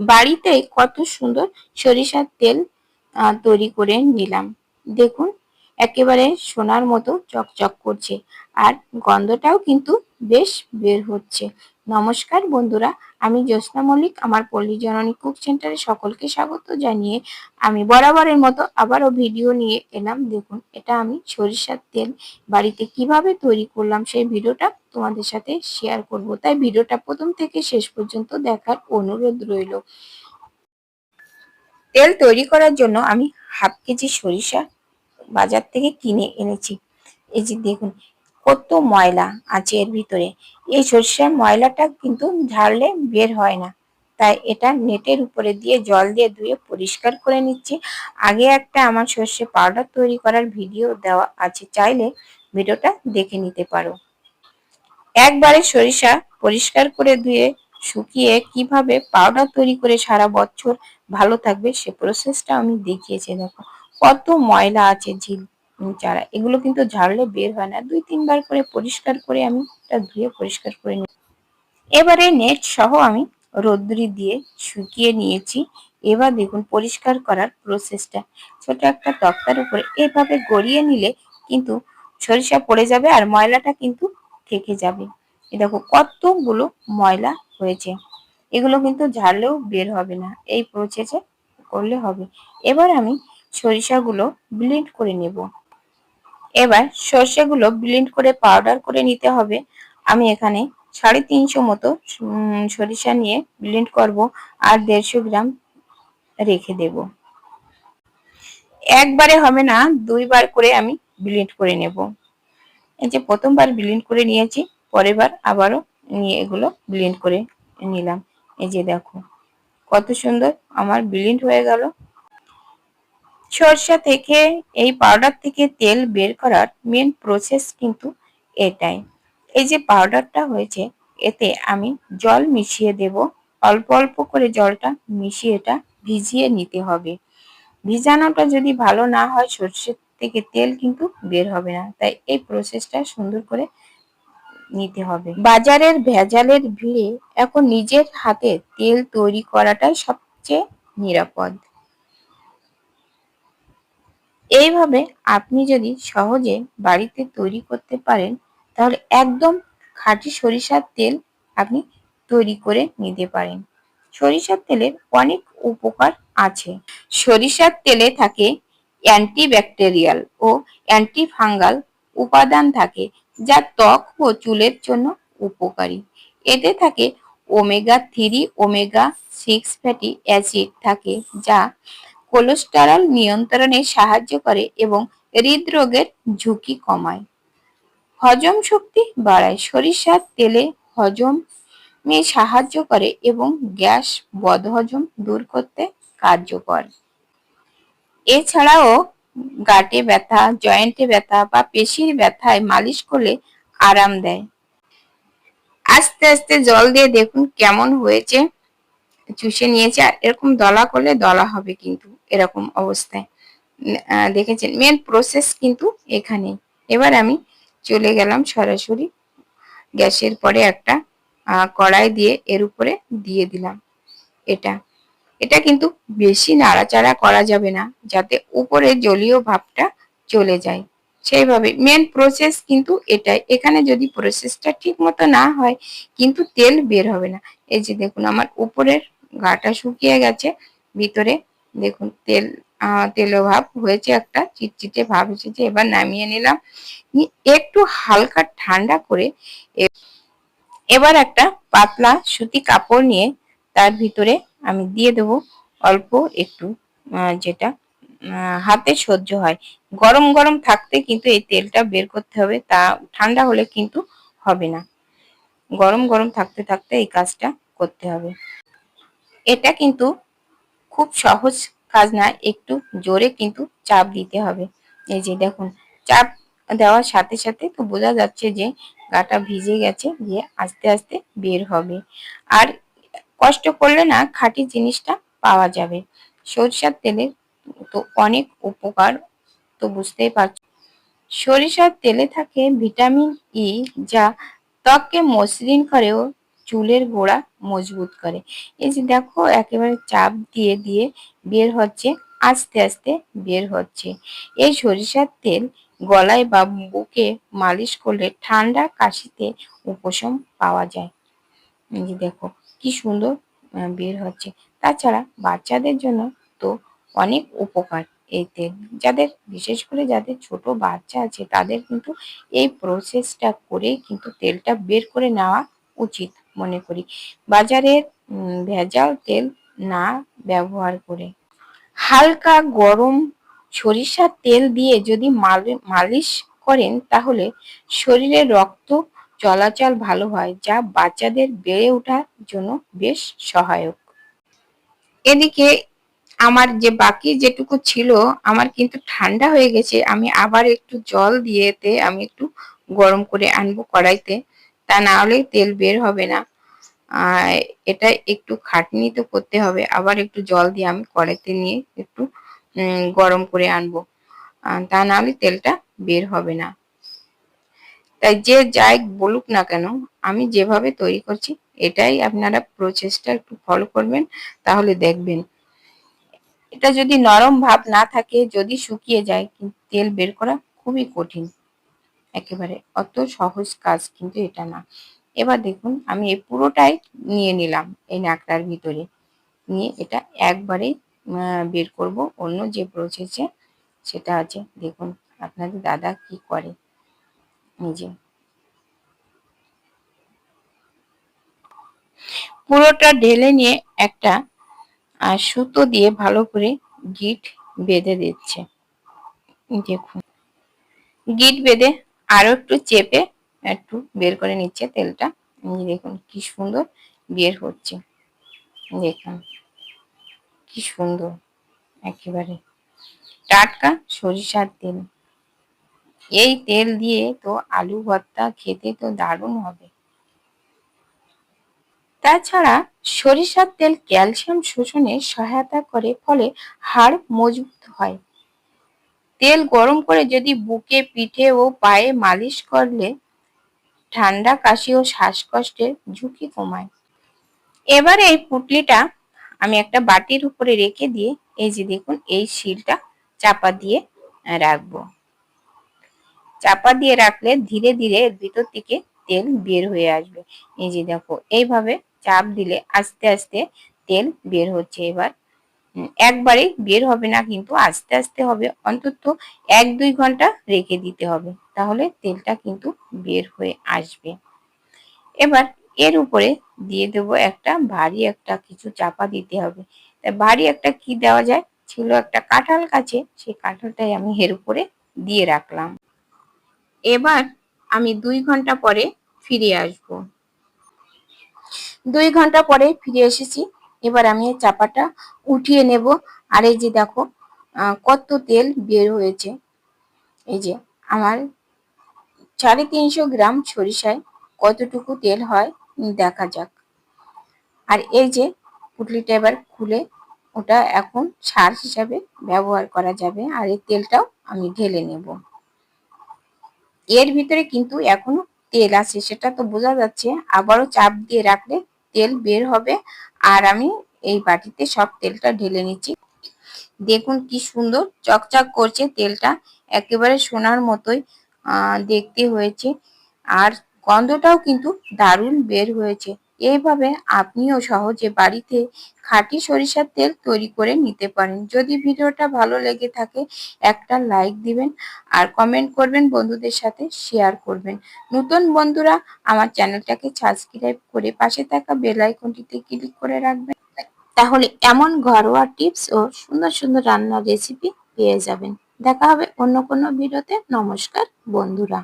বাড়িতে কত সুন্দর সরিষার তেল তৈরি করে নিলাম। দেখুন, একেবারে সোনার মতো চকচক করছে। আর গন্ধটাও কিন্তু বেশ বের হচ্ছে। নমস্কার বন্ধুরা, আমি জ্যোৎস্না মল্লিক, আমার পল্লী জননী কুক সেন্টারে সকলকে স্বাগত জানিয়ে আমি বরাবরের মতো আবারও ভিডিও নিয়ে এলাম। দেখুন, এটা আমি সরিষার তেল বাড়িতে কীভাবে তৈরি করলাম সেই ভিডিওটা তোমাদের সাথে শেয়ার করব। তাই ভিডিওটা প্রথম থেকে শেষ পর্যন্ত দেখার অনুরোধ রইল। তেল তৈরি করার জন্য আমি হাফ কেজি সরিষা বাজার থেকে কিনে এনেছি। এই যে দেখুন, কত ময়লা আছে এর ভিতরে। এই সরিষার ময়লাটা কিন্তু ঝাড়লে বের হয় না। তাই এটা নেটের উপরে দিয়ে জল দিয়ে ধুয়ে পরিষ্কার করে নিচ্ছি। আগে একটা আমার সর্ষে পাউডার তৈরি করার ভিডিও দেওয়া আছে, চাইলে ভিডিওটা দেখে নিতে পারো। একবারে সরিষা পরিষ্কার করে ধুয়ে শুকিয়ে কীভাবে পাউডার তৈরি করে সারা বছর ভালো থাকবে সে প্রসেসটা আমি দেখিয়েছি, দেখো। কত ময়লা আছে ঝিল চারা, এগুলো কিন্তু ঝাড়লে বের হয় না। দুই, তিনবার করে পরিষ্কার করে আমি এটা ধুয়ে পরিষ্কার করে নিই। এবারে নেট সহ আমি রোদ্রি দিয়ে শুকিয়ে নিয়েছি। এবার দেখুন পরিষ্কার করার প্রসেসটা ছোট একটা তক্তার উপরে এভাবে গড়িয়ে নিলে কিন্তু সরিষা পড়ে যাবে আর ময়লাটা কিন্তু থেকে যাবে। এ দেখো কতগুলো ময়লা হয়েছে। এগুলো কিন্তু ঝাড়লেও বের হবে না। এই প্রসেসে করলে হবে। এবার আমি সরিষাগুলো ব্লেন্ড করে নেব। এবার সর্ষেগুলো ব্লেন্ড করে পাউডার করে নিতে হবে। আমি এখানে সাড়ে তিনশো মতো সরিষা নিয়ে ব্লেন্ড করব আর দেড়শো গ্রাম রেখে দেব। একবারে হবে না, দুইবার করে আমি ব্লেন্ড করে নেব। এই যে প্রথমবার ব্লেন্ড করে নিয়েছি পরের বার আবারও নিয়ে এগুলো ব্লেন্ড করে নিলাম। এই যে দেখো, কত সুন্দর আমার ব্লেন্ড হয়ে গেল। সরষা থেকে এই পাউডার থেকে তেল বের করার মেন প্রসেস কিন্তু এটাই। এই যে পাউডারটা হয়েছে, এতে আমি জল মিশিয়ে দেব। অল্প অল্প করে জলটা মিশিয়ে এটা ভিজিয়ে নিতে হবে। ভিজানোটা যদি ভালো না হয় সর্ষের থেকে তেল কিন্তু বের হবে না। তাই এই প্রসেসটা সুন্দর করে নিতে হবে। বাজারের ভেজালের ভিড়ে এখন নিজের হাতে তেল তৈরি করাটাই সবচেয়ে নিরাপদ। এইভাবে আপনি যদি সহজে বাড়িতে তৈরি করতে পারেন, তাহলে একদম খাঁটি সরিষার তেল আপনি তৈরি করে নিতে পারেন। সরিষার তেলের অনেক উপকার আছে। সরিষার তেলে থাকে অ্যান্টিব্যাকটেরিয়াল ও অ্যান্টিফাঙ্গাল উপাদান থাকে যা ত্বক ও চুলের জন্য উপকারী। এতে থাকে omega three, omega six fatty acid থাকে যা কোলেস্টেরল নিয়ন্ত্রণে সাহায্য করে এবং হৃদরোগের ঝুঁকি কমায়। হজম শক্তি বাড়ায়। সরিষার তেলে হজমে সাহায্য করে এবং গ্যাস বদহজম দূর করতে কার্যকর। এছাড়াও গাটে ব্যথা, জয়েন্টে ব্যথা বা পেশির ব্যথায় মালিশ করলে আরাম দেয়। আস্তে আস্তে জল দিয়ে দেখুন কেমন হয়েছে। চুষে নিয়েছে আর এরকম দলা করলে দলা হবে কিন্তু এরকম অবস্থায়। দেখেছেন মেন প্রসেস কিন্তু এখানে এবার আমি চলে গেলাম সরাসরি গ্যাসের পরে একটা কড়াই দিয়ে এর উপরে দিয়ে দিলাম এটা। এটা কিন্তু বেশি নাড়াচাড়া করা যাবে না, যাতে উপরে জলীয় ভাবটা চলে যায়। সেইভাবে মেন প্রসেস কিন্তু এটাই। এখানে যদি প্রসেসটা ঠিক মতো না হয়, কিন্তু তেল বের হবে না। এই যে দেখুন, আমার উপরের গাটা শুকিয়ে গেছে, ভিতরে দেখুন, তেল তেলো ভাব হয়েছে একটা, চিটচিটে ভাব এসেছে, এবার নামিয়ে নিলাম। একটু হালকা ঠান্ডা করে এবার একটা পাতলা সুতি কাপড় নিয়ে তার ভিতরে আমি দিয়ে দেব অল্প একটু যেটা হাতে সহ্য হয়। গরম গরম থাকতে কিন্তু এই তেলটা বের করতে হবে, তা ঠান্ডা হলে কিন্তু হবে না। গরম গরম থাকতে থাকতে এই কাজটা করতে হবে। এটা কিন্তু খুব সহজ কাজ না, একটু জোরে কিন্তু চাপ দিতে হবে। এই যে দেখুন, চাপ দেওয়ার সাথে সাথে তো বোঝা যাচ্ছে যে গাটা ভিজে গেছে যে আস্তে আস্তে বের হবে। আর কষ্ট করলে না খাঁটি জিনিসটা পাওয়া যাবে। সরিষার তেলের তো অনেক উপকার, তো বুঝতেই পারছ। সরিষার তেলে থাকে ভিটামিন ই যা ত্বককে মসৃণ করে ও চুলের গোড়া মজবুত করে। এই যে দেখো, একেবারে চাপ দিয়ে দিয়ে বের হচ্ছে, আস্তে আস্তে বের হচ্ছে। এই সরিষার তেল গলায় বা বুকে মালিশ করলে ঠান্ডা কাশিতে উপশম পাওয়া যায়। এই যে দেখো কি সুন্দর বের হচ্ছে। তাছাড়া বাচ্চাদের জন্য তো অনেক উপকার এই তেল যাদের, বিশেষ করে যাদের ছোট বাচ্চা আছে, তাদের কিন্তু এই প্রসেসটা করে কিন্তু তেলটা বের করে নেওয়া উচিত মনে করি। বাজারের ভেজাল তেল না ব্যবহার করে। হালকা গরম সরিষার তেল দিয়ে যদি মালিশ করেন, তাহলে শরীরে রক্ত চলাচল ভালো হয়, যা বাচ্চাদের বেড়ে ওঠার জন্য বেশ সহায়ক। এদিকে আমার যে বাকি যেটুকু ছিল, আমার কিন্তু ঠান্ডা হয়ে গেছে। আমি আবার একটু জল দিয়েতে, আমি একটু গরম করে আনব কড়াইতে। তা না হলে তেল বের হবে না। এটা একটু খাটনি তো করতে হবে। আবার একটু জল দিয়ে আমি কড়াইতে নিয়ে একটু গরম করে আনব। তা না হলে তেলটা বের হবে না। তাই যে যাই বলুক না কেন, আমি যেভাবে তৈরি করছি, এটাই আপনারা প্রচেষ্টা একটু ফলো করবেন, তাহলে দেখবেন। এটা যদি নরম ভাব না থাকে, যদি শুকিয়ে যায় তেল বের করা খুবই কঠিন। একেবারে অত সহজ কাজ কিন্তু এটা না। এবার দেখুন, আমি এই পুরোটাই নিয়ে নিলাম এই নাকটার ভিতরে। নিয়ে এটা একবারে বের করব, অন্য যে প্রসেসে সেটা আছে। দেখুন, আপনাদের দাদা কি করে। নিজে পুরোটা ঢেলে নিয়ে একটা সুতো দিয়ে ভালো করে গিট বেঁধে দিচ্ছে। দেখুন। গিট বেঁধে আরও একটু চেপে একটু বের করে নিচ্ছে তেলটা। দেখুন কি সুন্দর বের হচ্ছে। দেখুন কি সুন্দর, একেবারে। টাটকা সরিষার তেল। এই তেল দিয়ে তো আলু ভর্তা খেতে তো দারুণ হবে। তাছাড়া সরিষার তেল ক্যালসিয়াম শোষণে সহায়তা করে ফলে হাড় মজবুত হয়। তেল গরম করে যদি বুকে, পিঠে ও পায়ে মালিশ করলে ঠান্ডা, কাশি ও শ্বাসকষ্টের ঝুঁকি কমায়। এবারে এই পুটলিটা আমি একটা বাটির উপরে রেখে দিয়ে এই যে দেখুন, এই শিলটা চাপা দিয়ে রাখব। চাপা দিয়ে রাখলে ধীরে ধীরে ভিতর থেকে তেল বের হয়ে আসবে। এই যে দেখো, এইভাবে চাপ দিলে আস্তে আস্তে তেল বের হচ্ছে এবার। একবারে বের হবে না কিন্তু আস্তে আস্তে হবে, অন্তত এক দুই ঘণ্টা রেখে দিতে হবে, তাহলে তেলটা কিন্তু বের হয়ে আসবে। এবার এর উপরে দিয়ে দেবো একটা ভারী একটা কিছু চাপা দিতে হবে। ভারী একটা কি দেওয়া যায়? ছিল একটা কাঁঠাল কাছে সেই কাঁঠালটাই আমি এর উপরে দিয়ে রাখলাম। এবার আমি দুই ঘণ্টা পরে ফিরে আসব। দুই ঘণ্টা পরে ফিরে এসেছি। এবার আমি এই চাপাটা উঠিয়ে নেব। আর এই যে দেখো কত তেল বের হয়েছে। এই যে আমার সাড়ে তিনশো গ্রাম সরিষায় কতটুকু তেল হয় দেখা যাক। আর এই যে পুটলিটা এবার খুলে ওটা এখন সার হিসাবে ব্যবহার করা যাবে। আর এই তেলটাও আমি ঢেলে নেব। এর ভিতরে কিন্তু এখনও তেল আছে, সেটা তো বোঝা যাচ্ছে। আবারও চাপ দিয়ে রাখলে তেল বের হবে। আর আমি এই বাটিতে সব তেলটা ঢেলে নিচ্ছি। দেখুন কি সুন্দর চকচক করছে তেলটা। একেবারে সোনার মতোই দেখতে হয়েছে। আর গন্ধটাও কিন্তু দারুণ বের হয়েছে। এইভাবে আপনিও সহজে বাড়িতে খাঁটি সরিষার তেল তৈরি করে নিতে পারেন। যদি ভিডিওটা ভালো লেগে থাকে, একটা লাইক দিবেন আর কমেন্ট করবেন বন্ধুদের সাথে শেয়ার করবেন। নতুন বন্ধুরা, আমার চ্যানেলটাকে সাবস্ক্রাইব করে পাশে থাকা বেল আইকনটিতে ক্লিক করে রাখবেন। তাহলে এমন ঘরোয়া টিপস ও সুন্দর সুন্দর রান্নার রেসিপি পেয়ে যাবেন। দেখা হবে অন্য কোনো ভিডিওতে। নমস্কার, বন্ধুরা।